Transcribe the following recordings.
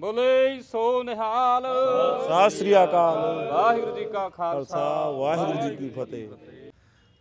ਬੋਲੇ ਸੋ ਨਿਹਾਲ। ਸਤਿ ਸ੍ਰੀ ਅਕਾਲ। ਵਾਹਿਗੁਰੂ ਜੀ ਕਾ ਖਾਲਸਾ। ਵਾਹਿਗੁਰੂ ਜੀ ਕੀ ਫਤਿਹ।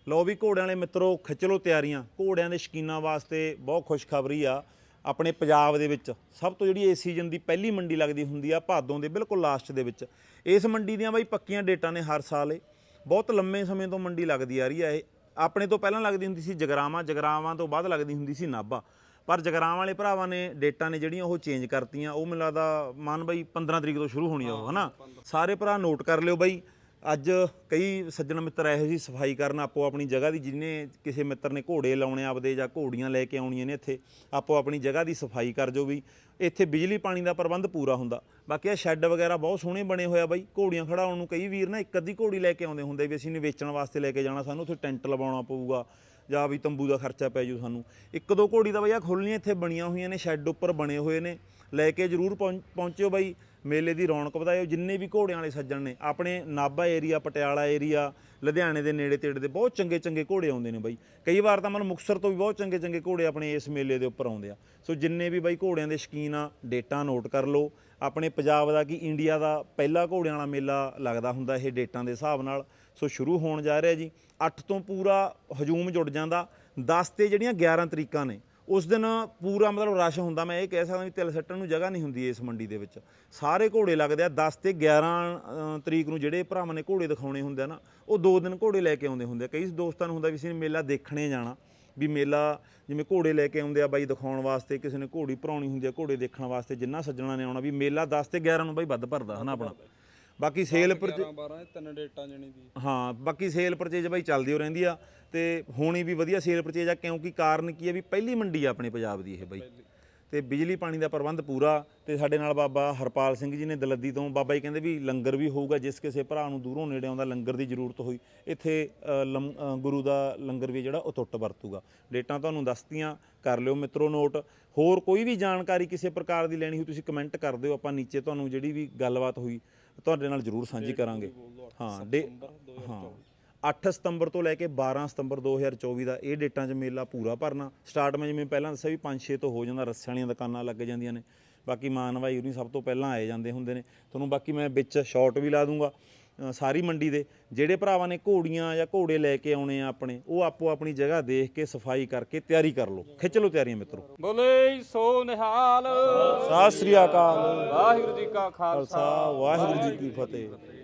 ਲੋ ਵੀ ਘੋੜਿਆਂ ਵਾਲੇ ਮਿੱਤਰੋ ਖਿੱਚ ਲੋ ਤਿਆਰੀਆਂ। ਘੋੜਿਆਂ ਦੇ ਸ਼ਕੀਨਾਂ ਵਾਸਤੇ ਬਹੁਤ ਖੁਸ਼ਖਬਰੀ ਆ ਆਪਣੇ ਪੰਜਾਬ ਦੇ ਵਿੱਚ। ਸਭ ਤੋਂ ਜਿਹੜੀ ਇਸ ਸੀਜ਼ਨ ਦੀ ਪਹਿਲੀ ਮੰਡੀ ਲੱਗਦੀ ਹੁੰਦੀ ਆ ਭਾਦੋਂ ਦੇ ਬਿਲਕੁਲ ਲਾਸਟ ਦੇ ਵਿੱਚ। ਇਸ ਮੰਡੀ ਦੀਆਂ ਬਾਈ ਪੱਕੀਆਂ ਡੇਟਾਂ ਨੇ ਹਰ ਸਾਲ ਇਹ। ਬਹੁਤ ਲੰਮੇ ਸਮੇਂ ਤੋਂ ਮੰਡੀ ਲੱਗਦੀ ਆ ਰਹੀ ਆ ਇਹ। ਆਪਣੇ ਤੋਂ ਪਹਿਲਾਂ ਲੱਗਦੀ ਹੁੰਦੀ ਸੀ ਜਗਰਾਵਾਂ ਜਗਰਾਵਾਂ ਤੋਂ ਬਾਅਦ ਲੱਗਦੀ ਹੁੰਦੀ ਸੀ ਨਾਭਾ। ਪਰ ਜਗਰਾਵਾਂ ਵਾਲੇ ਭਰਾਵਾਂ ਨੇ ਡੇਟਾਂ ਨੇ ਜਿਹੜੀਆਂ ਉਹ ਚੇਂਜ ਕਰਤੀਆਂ ਉਹ ਮੈਨੂੰ ਲੱਗਦਾ ਮਨ ਬਾਈ 15 ਤਰੀਕ ਤੋਂ ਸ਼ੁਰੂ ਹੋਣੀ ਆ ਉਹ ਹਨਾ? ਸਾਰੇ ਭਰਾ ਨੋਟ ਕਰ ਲਿਓ ਬਾਈ ਅੱਜ ਕਈ ਸੱਜਣ ਮਿੱਤਰ ਇਹੋ ਜੀ ਸਫ਼ਾਈ ਕਰਨ ਆਪੋ ਆਪਣੀ ਜਗ੍ਹਾ ਦੀ ਜਿਹਨੇ ਕਿਸੇ ਮਿੱਤਰ ਨੇ ਘੋੜੇ ਲਾਉਣੇ ਆਪਦੇ ਜਾਂ ਘੋੜੀਆਂ ਲੈ ਕੇ ਆਉਣੀਆਂ ਨੇ ਇੱਥੇ, ਆਪੋ ਆਪਣੀ ਜਗ੍ਹਾ ਦੀ ਸਫ਼ਾਈ ਕਰ ਜੋ ਵੀ। ਇੱਥੇ ਬਿਜਲੀ ਪਾਣੀ ਦਾ ਪ੍ਰਬੰਧ ਪੂਰਾ ਹੁੰਦਾ। ਬਾਕੀ ਆ ਸ਼ੈੱਡ ਵਗੈਰਾ ਬਹੁਤ ਸੋਹਣੇ ਬਣੇ ਹੋਇਆ ਬਾਈ। ਘੋੜੀਆਂ ਖੜਾਉਣ ਨੂੰ ਕਈ ਵੀਰ ਨਾ ਇੱਕ ਅੱਧੀ ਘੋੜੀ ਲੈ ਕੇ ਆਉਂਦੇ ਹੁੰਦੇ ਵੀ ਅਸੀਂ ਨੇ ਵੇਚਣ ਵਾਸਤੇ ਲੈ ਕੇ ਜਾਣਾ, ਸਾਨੂੰ ਉੱਥੇ ਟੈਂਟ ਲਵਾਉਣਾ ਪਊਗਾ ਜਾਂ ਵੀ ਤੰਬੂ ਦਾ ਖਰਚਾ ਪੈ ਜੂ ਸਾਨੂੰ। ਇੱਕ ਦੋ ਘੋੜੀ ਦਾ ਬਈ ਆ ਖੁੱਲ੍ਹਣੀਆਂ ਇੱਥੇ ਬਣੀਆਂ ਹੋਈਆਂ ਨੇ, ਸ਼ੈੱਡ ਉੱਪਰ ਬਣੇ ਹੋਏ ਨੇ। ਲੈ ਕੇ ਜਰੂਰ ਪਹੁੰ- ਪਹੁੰਚਿਓ ਬਾਈ। ਮੇਲੇ ਦੀ ਰੌਣਕ ਵਧਾਇਓ ਜਿੰਨੇ ਵੀ ਘੋੜਿਆਂ ਵਾਲੇ ਸੱਜਣ ਨੇ, ਆਪਣੇ ਨਾਭਾ ਏਰੀਆ ਪਟਿਆਲਾ ਏਰੀਆ, ਲੁਧਿਆਣੇ ਦੇ ਨੇੜੇ ਤੇੜੇ ਦੇ ਬਹੁਤ ਚੰਗੇ ਚੰਗੇ ਘੋੜੇ ਆਉਂਦੇ ਨੇ ਬਾਈ। ਕਈ ਵਾਰ ਤਾਂ ਮਨ ਮੁਕਸਰ ਤੋਂ ਵੀ ਬਹੁਤ ਚੰਗੇ ਚੰਗੇ ਘੋੜੇ ਆਪਣੇ ਇਸ ਮੇਲੇ ਦੇ ਉੱਪਰ ਆਉਂਦੇ ਆ। ਸੋ ਜਿੰਨੇ ਵੀ ਬਾਈ ਘੋੜਿਆਂ ਦੇ ਸ਼ਕੀਨ ਆ, ਡੇਟਾਂ ਨੋਟ ਕਰ ਲਓ। ਆਪਣੇ ਪੰਜਾਬ ਦਾ ਕੀ ਇੰਡੀਆ ਦਾ ਪਹਿਲਾ ਘੋੜਿਆਂ ਵਾਲਾ ਮੇਲਾ ਲੱਗਦਾ ਹੁੰਦਾ ਇਹ ਡੇਟਾਂ ਦੇ ਹਿਸਾਬ ਨਾਲ। ਸੋ ਸ਼ੁਰੂ ਹੋਣ ਜਾ ਰਿਹਾ ਜੀ। 8 ਤੋਂ ਪੂਰਾ ਹਜੂਮ ਜੁੜ ਜਾਂਦਾ। 10 ਤੇ ਜਿਹੜੀਆਂ 11 ਤਰੀਕਾਂ ਨੇ ਉਸ ਦਿਨ ਪੂਰਾ ਮਤਲਬ ਰਸ਼ ਹੁੰਦਾ, ਮੈਂ ਇਹ ਕਹਿ ਸਕਦਾ ਵੀ ਤਿਲ ਸੱਟਣ ਨੂੰ ਜਗ੍ਹਾ ਨਹੀਂ ਹੁੰਦੀ ਇਸ ਮੰਡੀ ਦੇ ਵਿੱਚ। ਸਾਰੇ ਘੋੜੇ ਲੱਗਦੇ ਆ 10 ਤੇ 11 ਤਰੀਕ ਨੂੰ ਜਿਹੜੇ ਭਰਾਵਾਂ ਨੇ ਘੋੜੇ ਦਿਖਾਉਣੇ ਹੁੰਦੇ ਆ ਨਾ, ਉਹ ਦੋ ਦਿਨ ਘੋੜੇ ਲੈ ਕੇ ਆਉਂਦੇ ਹੁੰਦੇ ਆ। ਕਈ ਦੋਸਤਾਂ ਨੂੰ ਹੁੰਦਾ ਵੀ ਅਸੀਂ ਮੇਲਾ ਦੇਖਣੇ ਜਾਣਾ, ਵੀ ਮੇਲਾ ਜਿਵੇਂ ਘੋੜੇ ਲੈ ਕੇ ਆਉਂਦੇ ਆ ਬਾਈ ਦਿਖਾਉਣ ਵਾਸਤੇ, ਕਿਸੇ ਨੇ ਘੋੜੀ ਭਰਾਉਣੀ ਹੁੰਦੀ ਆ ਘੋੜੇ ਦੇਖਣ ਵਾਸਤੇ, ਜਿੰਨਾ ਸੱਜਣਾ ਨੇ ਆਉਣਾ, ਵੀ ਮੇਲਾ 10 ਤੇ 11 ਨੂੰ ਬਾਈ ਵੱਧ ਭਰਦਾ, ਹਨਾ ਆਪਣਾ। ਬਾਕੀ ਸੇਲ ਪਰ 12 ਤਿੰਨ ਡੇਟਾਂ ਜਣੀ ਦੀ। ਹਾਂ ਬਾਕੀ ਸੇਲ ਪਰਚੇਜ ਬਾਈ ਚੱਲਦੀ ਹੋ ਰਹਿੰਦੀ ਆ ਤੇ ਹੋਣੀ ਵੀ ਵਧੀਆ ਸੇਲ ਪਰਚੇਜ ਆ ਕਿਉਂਕਿ ਕਾਰਨ ਕੀ ਆ ਵੀ ਪਹਿਲੀ ਮੰਡੀ ਆ ਆਪਣੇ ਪੰਜਾਬ ਦੀ ਇਹ ਬਾਈ। ਤੇ ਬਿਜਲੀ ਪਾਣੀ ਦਾ ਪ੍ਰਬੰਧ ਪੂਰਾ ਤੇ ਸਾਡੇ ਨਾਲ ਬਾਬਾ ਹਰਪਾਲ ਸਿੰਘ ਜੀ ਨੇ ਦਲੱਦੀ ਤੋਂ ਬਾਬਾ ਜੀ ਕਹਿੰਦੇ ਵੀ ਲੰਗਰ ਵੀ ਹੋਊਗਾ ਜਿਸ ਕਿਸੇ ਭਰਾ ਨੂੰ ਦੂਰੋਂ ਨੇੜੇ ਆਉਂਦਾ ਲੰਗਰ ਦੀ ਜ਼ਰੂਰਤ ਹੋਈ ਇੱਥੇ ਗੁਰੂ ਦਾ ਲੰਗਰ ਵੀ ਜਿਹੜਾ ਉਹ ਟੁੱਟ ਵਰਤੂਗਾ। ਡੇਟਾਂ ਤੁਹਾਨੂੰ ਦੱਸਤੀਆਂ ਕਰ ਲਿਓ ਮਿੱਤਰੋ ਨੋਟ। ਹੋਰ ਕੋਈ ਵੀ ਜਾਣਕਾਰੀ ਕਿਸੇ ਪ੍ਰਕਾਰ ਦੀ ਲੈਣੀ ਹੋਈ ਤੁਸੀਂ ਕਮੈਂਟ ਕਰ ਦਿਓ ਆਪਾਂ ਨੀਚੇ ਤੁਹਾਨੂੰ ਜਿਹੜੀ ਵੀ ਗੱਲਬਾਤ ਹੋਈ ਤੁਹਾਡੇ ਨਾਲ ਜ਼ਰੂਰ ਸਾਂਝੀ ਕਰਾਂਗੇ। ਹਾਂ ਡੇ ਹਾਂ। 8 ਸਤੰਬਰ ਤੋਂ ਲੈ ਕੇ 12 ਸਤੰਬਰ 2024 ਦਾ ਇਹ ਡੇਟਾਂ 'ਚ ਮੇਲਾ ਪੂਰਾ ਭਰਨਾ। ਸਟਾਰਟ ਮੈਂ ਜਿਵੇਂ ਪਹਿਲਾਂ ਦੱਸਿਆ ਵੀ 5-6 ਤੋਂ ਹੋ ਜਾਂਦਾ ਰੱਸਿਆਂ ਵਾਲੀਆਂ ਦੁਕਾਨਾਂ ਲੱਗ ਜਾਂਦੀਆਂ ਨੇ। ਬਾਕੀ ਮਾਨ ਭਾਈ ਉਹਨੀ ਸਭ ਤੋਂ ਪਹਿਲਾਂ ਆਏ ਜਾਂਦੇ ਹੁੰਦੇ ਨੇ। ਤੁਹਾਨੂੰ ਬਾਕੀ ਮੈਂ ਵਿੱਚ ਸ਼ਾਰਟ ਵੀ ਲਾ ਦੂੰਗਾ। ਸਾਰੀ ਮੰਡੀ ਦੇ ਜਿਹੜੇ ਭਰਾਵਾਂ ਨੇ ਘੋੜੀਆਂ ਜਾਂ ਘੋੜੇ ਲੈ ਕੇ ਆਉਣੇ ਆ ਆਪਣੇ ਉਹ ਆਪੋ ਆਪਣੀ ਜਗ੍ਹਾ ਦੇਖ ਕੇ ਸਫ਼ਾਈ ਕਰਕੇ ਤਿਆਰੀ ਕਰ ਲਓ। ਖਿੱਚ ਲਓ ਤਿਆਰੀਆਂ ਮਿੱਤਰੋ। ਬੋਲੇ ਸੋ ਨਿਹਾਲ। ਸਤਿ ਸ੍ਰੀ ਅਕਾਲ। ਵਾਹਿਗੁਰੂ ਜੀ ਕਾ ਖਾਲਸਾ। ਖਾਲਸਾ ਵਾਹਿਗੁਰੂ ਜੀ ਕੀ ਫਤਿਹ।